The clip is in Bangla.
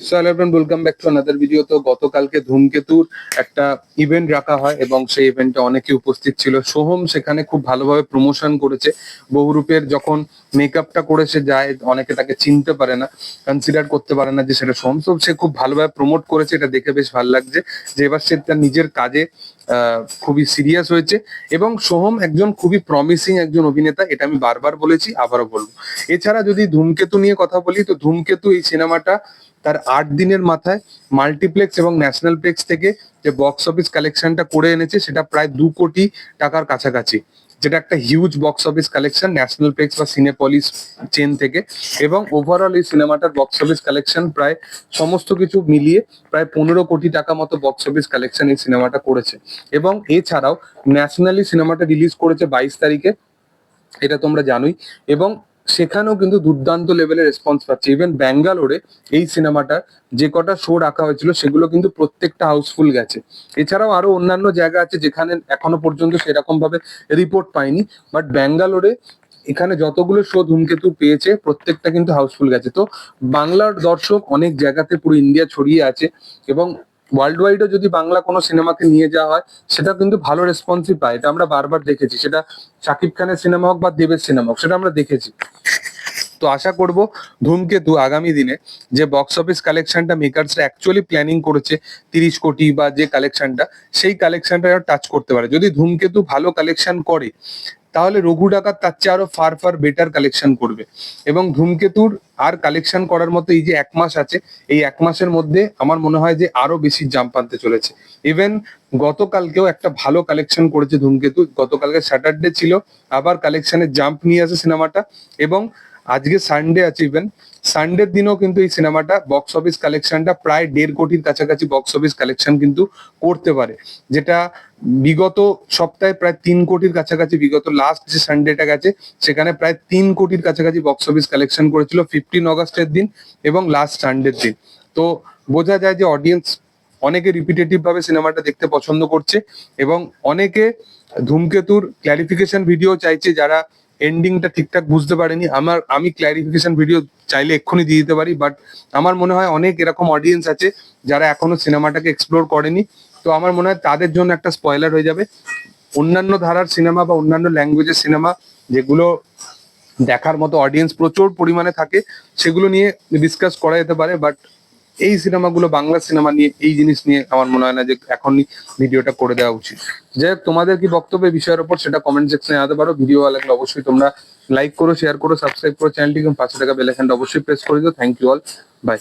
So everyone welcome back to another video তো গতকালকে ধূমকেতুর একটা ইভেন্ট রাখা হয় এবং সেই ইভেন্টে অনেকে উপস্থিত ছিল। সোহম সেখানে খুব ভালোভাবে প্রমোশন করেছে। বহুরূপের যখন মেকআপটা করে সে যায়, অনেকে তাকে চিনতে পারে না কনসিডার করতে পারে না যে সেটা সোহম তো সে খুব ভালোভাবে প্রমোট করেছে, এটা দেখে বেশ ভালো লাগছে যে এবার সে তার নিজের কাজে খুবই সিরিয়াস হয়েছে এবং সোহম একজন খুবই প্রমিসিং একজন অভিনেতা, এটা আমি বারবার বলেছি, আবারও বলব। এছাড়া যদি ধূমকেতু নিয়ে কথা বলি, তো ধূমকেতু এই সিনেমাটা তার আট দিনের মাথায় মাল্টিপ্লেক্স এবং ন্যাশনাল প্লেক্স থেকে যে বক্স অফিস কালেকশনটা করে এনেছে, সেটা প্রায় দু কোটি টাকার কাছাকাছি। যেটা একটা huge box office collection national plex বা সিনেপলিস চেন থেকে। এবং ওভারঅল এই সিনেমাটার বক্স অফিস কালেকশন প্রায় সমস্ত কিছু মিলিয়ে প্রায় পনেরো কোটি টাকা মতো বক্স অফিস কালেকশন এই সিনেমাটা করেছে। এবং এছাড়াও ন্যাশনালি সিনেমাটা রিলিজ করেছে বাইশ তারিখে, এটা তোমরা জানোই। এবং সেখানেও কিন্তু দুর্দান্ত লেভেলের রেসপন্স পাচ্ছে। ইভেন ব্যাঙ্গালোরে এই সিনেমাটা যে কটা শো রাখা হয়েছিল, সেগুলো কিন্তু প্রত্যেকটা হাউসফুল গেছে। এছাড়াও আরও অন্যান্য জায়গা আছে যেখানে এখনও পর্যন্ত সেরকম ভাবে রিপোর্ট পাইনি। বাট ব্যাঙ্গালোরে এখানে যতগুলো শো ধূমকেতু পেয়েছে, প্রত্যেকটা কিন্তু হাউসফুল গেছে। তো বাংলার দর্শক অনেক জায়গাতে পুরো ইন্ডিয়া ছড়িয়ে আছে এবং ওয়ার্ল্ড ওয়াইডও যদি বাংলা কোনো সিনেমাকে নিয়ে যাওয়া হয়, সেটা কিন্তু ভালো রেসপন্সই পায়। এটা আমরা বারবার দেখেছি। সেটা শাকিব খানের সিনেমা হোক বা দেবের সিনেমা হোক, সেটা আমরা দেখেছি। তো আশা করব ধূমকেতু আগামী দিনে যে বক্স অফিস কালেকশনটা মেকার্সরা অ্যাকচুয়ালি প্ল্যানিং করেছে তিরিশ কোটি বা যে কালেকশনটা সেই কালেকশনটা টাচ করতে পারে। যদি ধূমকেতু ভালো কালেকশন করে তাহলে রঘু ডাকাত তার চেয়ে আরও ফার ফার বেটার কালেকশন করবে। এবং ধূমকেতুর আর কালেকশন করার মতো এই যে এক মাস আছে, এই এক মাসের মধ্যে আমার মনে হয় যে আরও বেশি জাম্প আনতে চলেছে। ইভেন গতকালকেও একটা ভালো কালেকশন করেছে ধূমকেতু। গতকালকে স্যাটারডে ছিল, আবার কালেকশনের জাম্প নিয়ে আসে সিনেমাটা এবং আজকে সানডে আছে ইভেন সানডের দিনও কিন্তু এই সিনেমাটা বক্স অফিস কালেকশনটা প্রায় দেড় কোটির কাছাকাছি বক্স অফিস কালেকশন কিন্তু করতে পারে। যেটা বিগত সপ্তাহে প্রায় তিন কোটির কাছাকাছি, বিগত লাস্ট যে সানডেটা গেছে, সেখানে প্রায় তিন কোটির কাছাকাছি বক্স অফিস কালেকশন করেছিল ফিফটিন অগস্টের দিন এবং লাস্ট সানডের দিন। তো বোঝা যায় যে অডিয়েন্স অনেকে রিপিটেটিভ ভাবে সিনেমাটা দেখতে পছন্দ করছে এবং অনেকে ধূমকেতুর ক্ল্যারিফিকেশন ভিডিও চাইছে যারা এন্ডিংটা ঠিকঠাক বুঝতে পারেনি। আমার, আমি ক্ল্যারিফিকেশন ভিডিও চাইলে এক্ষুনি দিয়ে দিতে পারি বাট আমার মনে হয় অনেক এরকম অডিয়েন্স আছে যারা এখনও সিনেমাটাকে এক্সপ্লোর করেনি। তো আমার মনে হয় তাদের জন্য একটা স্পয়লার হয়ে যাবে। অন্যান্য ধারার সিনেমা বা অন্যান্য ল্যাঙ্গুয়েজের সিনেমা যেগুলো দেখার মতো অডিয়েন্স প্রচুর পরিমাণে থাকে, সেগুলো নিয়ে ডিসকাস করা যেতে পারে বাট এই সিনেমাগুলো বাংলা সিনেমা নিয়ে, এই জিনিস নিয়ে আমার মনে হয় না যে এখনই ভিডিওটা করে দেওয়া উচিত। যাই হোক, তোমাদের কি বক্তব্য বিষয়ের উপর সেটা কমেন্ট সেকশনে জানাতে পারো। ভিডিও ভালো লাগলে অবশ্যই তোমরা লাইক করো শেয়ার করো সাবস্ক্রাইব করো এবং পাঁচশো টাকা বেলাইকানটা অবশ্যই প্রেস করে দিও। Thank you all by